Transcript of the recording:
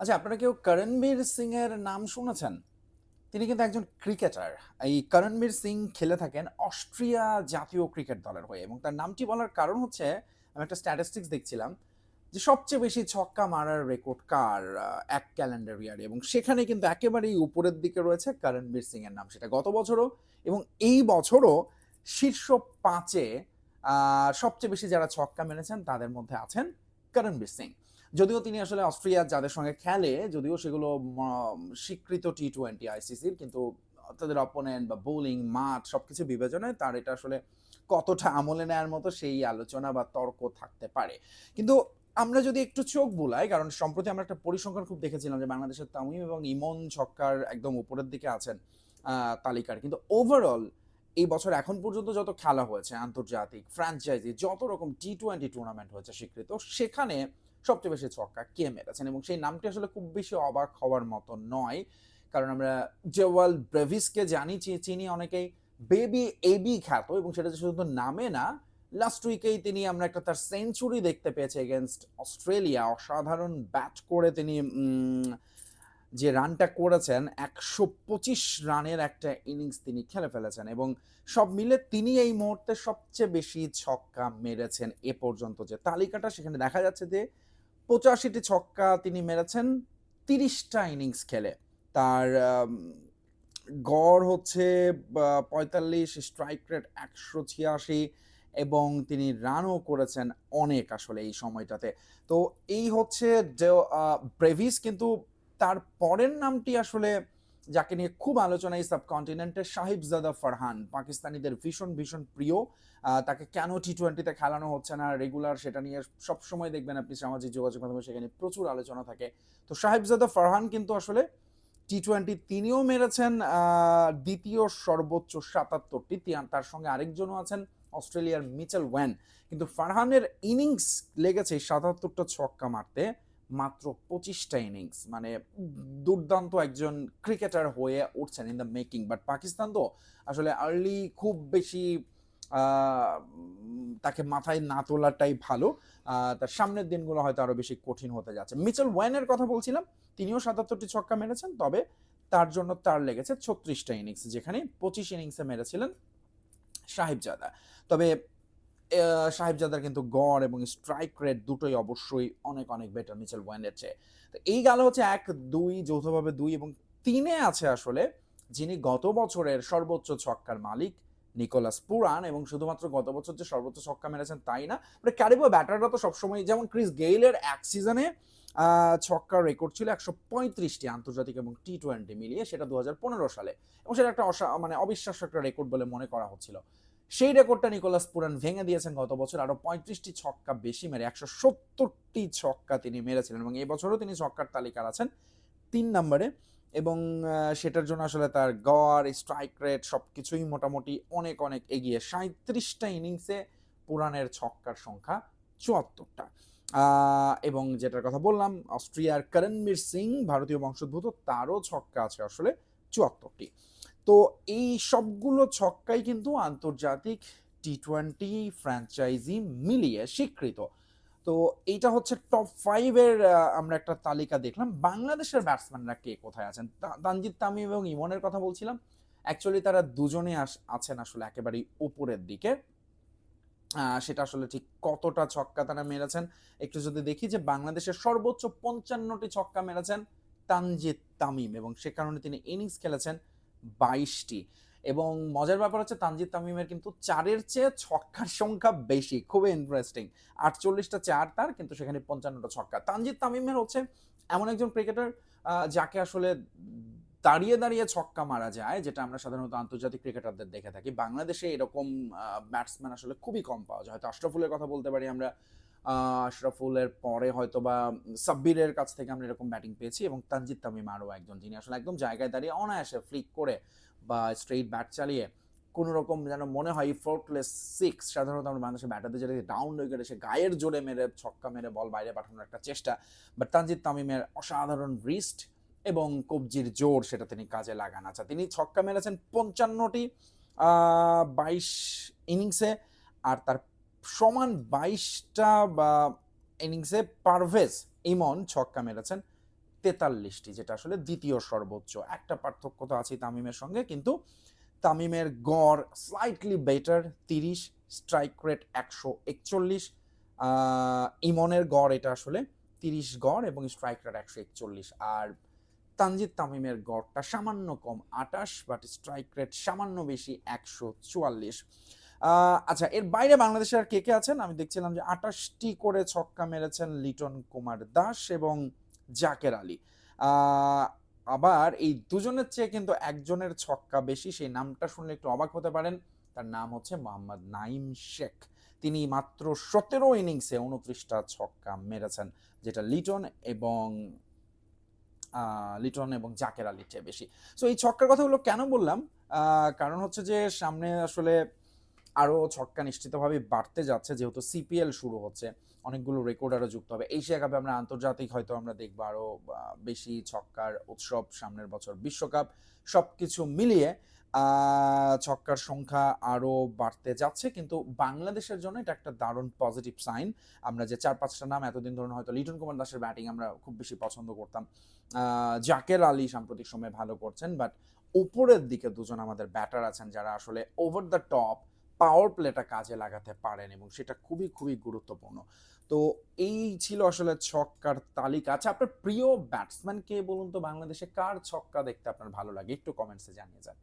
আচ্ছা আপনারা কেউ করণবীর সিং এর নাম শুনেছেন? তিনি কিন্তু একজন ক্রিকেটার। এই করণবীর সিং খেলে থাকেন অস্ট্রিয়া জাতীয় ক্রিকেট দলের হয়ে এবং তার নামটি বলার কারণ হচ্ছে, আমি একটা স্ট্যাটিস্টিক্স দেখছিলাম, যে সবচেয়ে বেশি ছক্কা মারার রেকর্ড কার এক ক্যালেন্ডার ইয়ারে এবং সেখানে কিন্তু একেবারেই উপরের দিকে রয়েছে করণবীর সিং এর নাম। সেটা গত বছরও এবং এই বছরও শীর্ষ পাঁচে সবচেয়ে বেশি যারা ছক্কা মেরেছেন তাদের মধ্যে আছেন করণবীর সিং। যদিও তিনি আসলে অস্ট্রিয়া যাদের সঙ্গে খেলে, যদিও সেগুলো স্বীকৃত টি টোয়েন্টি আইসিসির কিন্তু তাদের অপোনেন্ট বা বোলিং মাঠ সবকিছু বিবেচনায় তার এটা আসলে কতটা আমলে নেওয়ার মতো সেই আলোচনা বা তর্ক থাকতে পারে। কিন্তু আমরা যদি একটু চোখ বুলাই, কারণ সম্প্রতি আমরা একটা পরিসংখ্যান খুব দেখেছিলাম যে বাংলাদেশের তামিম এবং ইমন ছক্কার একদম উপরের দিকে আছেন তালিকার। কিন্তু ওভারঅল এই বছর এখন পর্যন্ত যত খেলা হয়েছে, আন্তর্জাতিক ফ্র্যাঞ্চাইজি যত রকম টি টোয়েন্টি টুর্নামেন্ট হয়েছে স্বীকৃত, সেখানে সবচেয়ে বেশি ছক্কা কে মেরেছেন? এবং সেই নামটি আসলে খুব বেশি অবাক হওয়ার মতো নয়। কারণ আমরা জেওয়াল ব্রেভিসকে জানি চিনি অনেকেই। বেবি এবি খ্যাত এবং সেটা যে শুধু নামে না লাস্ট উইকেই তিনি আমরা একটা তার সেঞ্চুরি দেখতে পেয়েছি এগেনস্ট অস্ট্রেলিয়া। অসাধারণ ব্যাট করে তিনি যে রানটা করেছেন, একশো পঁচিশ রানের একটা ইনিংস তিনি খেলে ফেলেছেন এবং সব মিলে তিনি এই মুহূর্তে সবচেয়ে বেশি ছক্কা মেরেছেন এ পর্যন্ত যে তালিকাটা। সেখানে দেখা যাচ্ছে যে পঁচাশিটি ছক্কা তিনি মেরেছেন, তিরিশটা ইনিংস খেলে। তার গড় হচ্ছে পঁয়তাল্লিশ, স্ট্রাইক রেট একশো ছিয়াশি, এবং তিনি রানও করেছেন অনেক আসলে এই সময়টাতে। তো এই হচ্ছে যে ব্রেভিস, কিন্তু তার পরের নামটি আসলে যাকে নিয়ে খুব আলোচনা এই সাবকন্টিনেন্টের সাহিবজাদা ফারহান। পাকিস্তানিদের ভীষণ ভীষণ প্রিয়। তাকে কেন টি টোয়েন্টিতে খেলানো হচ্ছে না রেগুলার সেটা নিয়ে সবসময় দেখবেন আপনি সামাজিক যোগাযোগ মাধ্যমে, সেখানে প্রচুর আলোচনা থাকে। তো সাহেবজাদা ফারহান কিন্তু আসলে টি টোয়েন্টি তিনিও মেরেছেন দ্বিতীয় সর্বোচ্চ সাতাত্তরটি। তার সঙ্গে আরেকজনও আছেন, অস্ট্রেলিয়ার মিচেল ওয়ান। কিন্তু ফারহানের ইনিংস লেগেছে সাতাত্তরটা ছক্কা মারতে। মাত্র পঁচিশটা ইনিংস মানে দুর্দান্ত একজন ক্রিকেটার হয়ে উঠছেন in the making but Pakistan তো আসলে আর্লি খুব বেশি তাকে মাথায় না তোলাটাই ভালো। তার সামনের দিনগুলো হয়তো আরও বেশি কঠিন হতে যাচ্ছে। মিচেল ওয়ানের কথা বলছিলাম, তিনিও সাতাত্তরটি ছক্কা মেরেছেন, তবে তার জন্য তার লেগেছে ছত্রিশটা ইনিংস যেখানে পঁচিশ ইনিংসে মেরেছিলেন সাহেবজাদা তবে সাহেবজাদার কিন্তু গড় এবং স্ট্রাইক রেট দুটোই অবশ্যই অনেক অনেক বেটার মিচেল ওয়ানের চেয়ে। তো এই গেল হচ্ছে এক, দুই, যৌথভাবে দুই এবং তিনে আছে আসলে যিনি গত বছরের সর্বোচ্চ ছক্কার মালিক নিকোলাস পুরান এবং শুধুমাত্র গত বছর যে সর্বোচ্চ ছক্কা মেরেছেন তাই না? মানে ক্যারিবো ব্যাটাররা তো সবসময় যেমন ক্রিস গেইলের এক সিজনে ছক্কার রেকর্ড ছিল একশো পঁয়ত্রিশটি আন্তর্জাতিক এবং টি টোয়েন্টি মিলিয়ে, সেটা দু হাজার পনেরো সালে। এবং সেটা একটা অসা মানে অবিশ্বাস্য একটা রেকর্ড বলে মনে করা হচ্ছিল। সেই রেকর্ডটা নিকোলাস পুরান ভেঙে দিয়েছেন গত বছর। আরও পঁয়ত্রিশটি ছক্কা বেশি মেরে, একশো সত্তরটি ছক্কা তিনি মেরেছিলেন এবং এবছরও তিনি ছক্কার তালিকার আছেন তিন নম্বরে এবং সেটার জন্য আসলে তার গড় স্ট্রাইক রেট সব কিছুই মোটামুটি অনেক অনেক এগিয়ে। সাঁত্রিশটা ইনিংসে পুরানের ছক্কার সংখ্যা চুয়াত্তরটা। এবং যেটার কথা বললাম, অস্ট্রিয়ার করণবীর সিং, ভারতীয় বংশোদ্ভূত, তারও ছক্কা আছে আসলে চুয়াত্তরটি। তো এই সবগুলো ছক্কাই কিন্তু আন্তর্জাতিক টি টোয়েন্টি ফ্র্যাঞ্চাইজি মিলিয়ে স্বীকৃত। তো এইটা হচ্ছে টপ ফাইভের আমরা একটা তালিকা দেখলাম। বাংলাদেশের ব্যাটসম্যানরা কে কোথায় আছেন? তা- তানজিদ তামিম এবং ইমনের কথা বলছিলাম। অ্যাকচুয়ালি তারা দুজনে আছেন আসলে একেবারেই উপরের দিকে। সেটা আসলে ঠিক কতটা ছক্কা তারা মেরেছেন? একটু যদি দেখি যে বাংলাদেশের সর্বোচ্চ পঞ্চান্নটি ছক্কা মেরেছেন তানজিদ তামিম এবং সে কারণে তিনি ইনিংস খেলেছেন। বাইশটি। এবং মজার ব্যাপার হচ্ছে তানজিদ তামিমের কিন্তু চারের চেয়ে ছক্কার সংখ্যা বেশি, খুবই ইন্টারেস্টিং আটচল্লিশটা চার তার, কিন্তু সেখানে পঞ্চান্নটা ছক্কা। তানজিদ তামিমের হচ্ছে এমন একজন ক্রিকেটার যাকে আসলে দাঁড়িয়ে দাঁড়িয়ে ছক্কা মারা যায়, যেটা আমরা সাধারণত আন্তর্জাতিক ক্রিকেটারদের দেখে থাকি। বাংলাদেশে এরকম ব্যাটসম্যান আসলে খুবই কম পাওয়া যায়। হয়তো আশরাফুলের কথা বলতে পারি আমরা আশরাফুলের পরে হয়তো বা সাব্বিরের কাছ থেকে আমরা এরকম ব্যাটিং পেয়েছি এবং তানজিদ তামিম আরও একজন, যিনি আসলে একদম জায়গায় দাঁড়িয়ে অনায়াসে ফ্লিক করে বা স্ট্রেইট ব্যাট চালিয়ে কোনো রকম যেন মনে হয় ফোর্টলেস সিক্স সাধারণত আমরা বাংলাদেশের ব্যাটারদের যেটা ডাউন উইকেটে সে গায়ের জোরে মেরে, ছক্কা মেরে বল বাইরে পাঠানোর একটা চেষ্টা। বাট তানজিদ তামিমের অসাধারণ রিস্ট এবং কবজির জোর সেটা তিনি কাজে লাগান। আচ্ছা তিনি ছক্কা মেরেছেন পঞ্চান্নটি বাইশ ইনিংসে আর তার সমান বাইশটা বা ইনিংসে পারভেজ ইমন ছক্কা মেরেছেন তেতাল্লিশটি, যেটা আসলে দ্বিতীয় সর্বোচ্চ। একটা পার্থক্য তো আছে তামিমের সঙ্গে, কিন্তু তামিমের গড় স্লাইটলি বেটার তিরিশ স্ট্রাইক রেট একশো একচল্লিশ। ইমনের গড় এটা আসলে তিরিশ গড় এবং স্ট্রাইক রেট একশো একচল্লিশ। আর তানজিদ তামিমের গড়টা সামান্য কম, আটাশ বাট স্ট্রাইক রেট সামান্য বেশি একশো চুয়াল্লিশ। আচ্ছা এর বাইরে বাংলাদেশের আর কে কে আছেন? আমি দেখছিলাম যে আটাশটি করে ছক্কা মেরেছেন লিটন কুমার দাস এবং জাকের আলী। আবার এই দুজনের চেয়ে কিন্তু একজনের ছক্কা বেশি, সেই নামটা শুনলে একটু অবাক হতে পারেন। তার নাম হচ্ছে মোহাম্মদ নাইম শেখ। তিনি মাত্র সতেরো ইনিংসে উনত্রিশটা ছক্কা মেরেছেন, যেটা লিটন এবং লিটন এবং জাকের আলীর চেয়ে বেশি। সো এই ছক্কার কথাগুলো কেন বললাম? কারণ হচ্ছে যে সামনে আসলে আরও ছক্কা নিশ্চিতভাবে বাড়তে যাচ্ছে, যেহেতু সিপিএল শুরু হচ্ছে। অনেকগুলো রেকর্ড আরও যুক্ত হবে। এশিয়া কাপে আমরা আন্তর্জাতিক হয়তো আমরা দেখব আরও বেশি ছক্কার উৎসব সামনের বছর। বিশ্বকাপ সব কিছু মিলিয়ে ছক্কার সংখ্যা আরও বাড়তে যাচ্ছে, কিন্তু বাংলাদেশের জন্য এটা একটা দারুণ পজিটিভ সাইন আমরা যে চার পাঁচটা নাম এতদিন ধরে হয়তো লিটন কুমার দাসের ব্যাটিং আমরা খুব বেশি পছন্দ করতাম। জাকের আলী সাম্প্রতিক সময়ে ভালো করছেন বাট উপরের দিকে দুজন আমাদের ব্যাটার আছেন, যারা আসলে ওভার দ্য টপ পাওয়ার প্লেটা কাজে লাগাতে পারেন এবং সেটা খুবই খুবই গুরুত্বপূর্ণ। তো এই ছিল আসলে ছক্কার তালিকা। আচ্ছা আপনার প্রিয় ব্যাটসম্যান কে বলুন তো? বাংলাদেশে কার ছক্কা দেখতে আপনার ভালো লাগে? একটু কমেন্টসে জানিয়ে যান।